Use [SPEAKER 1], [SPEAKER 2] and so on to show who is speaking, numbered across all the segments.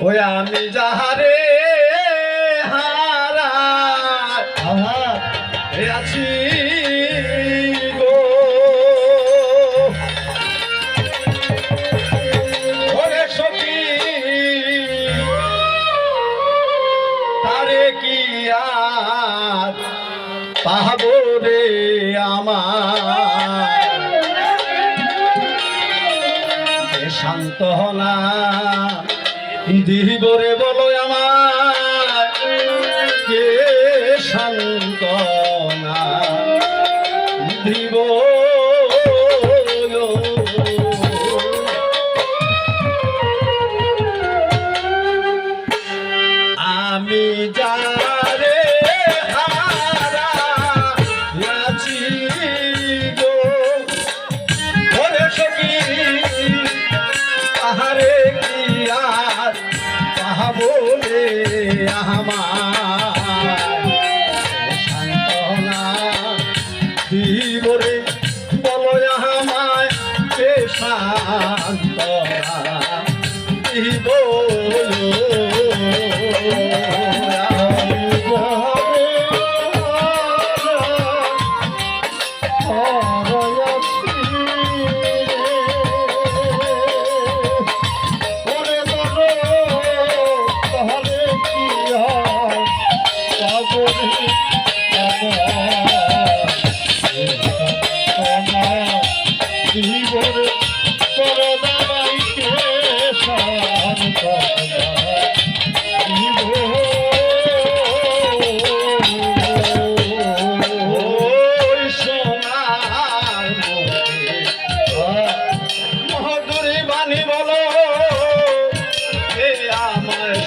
[SPEAKER 1] ওই আমি যাহারে হারা আছি পাহাবো রে আমার? শান্ত হলা দিবরে বলো আমার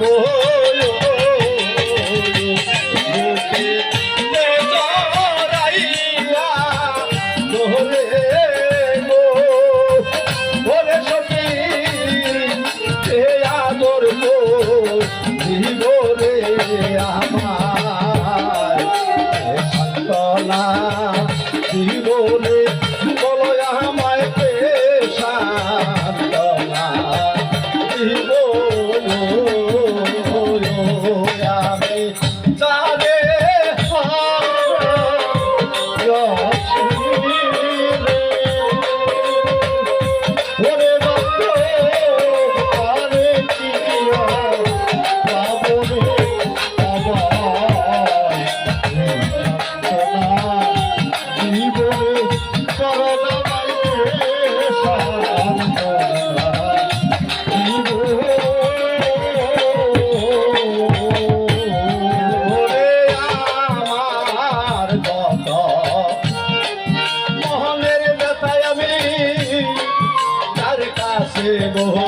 [SPEAKER 1] যাবো বহু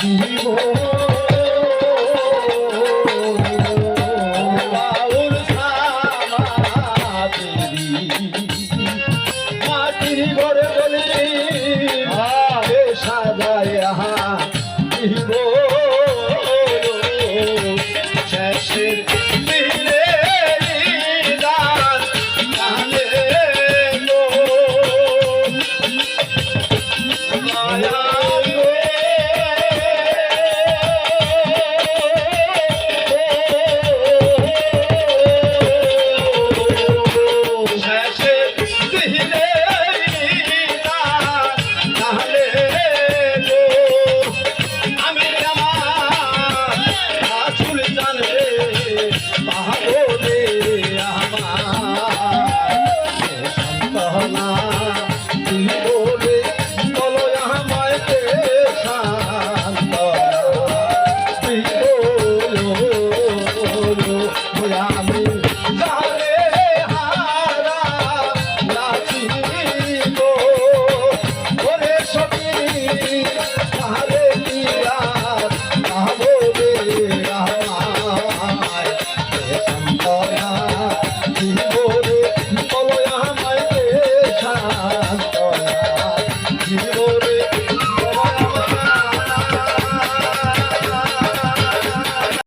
[SPEAKER 1] জীবন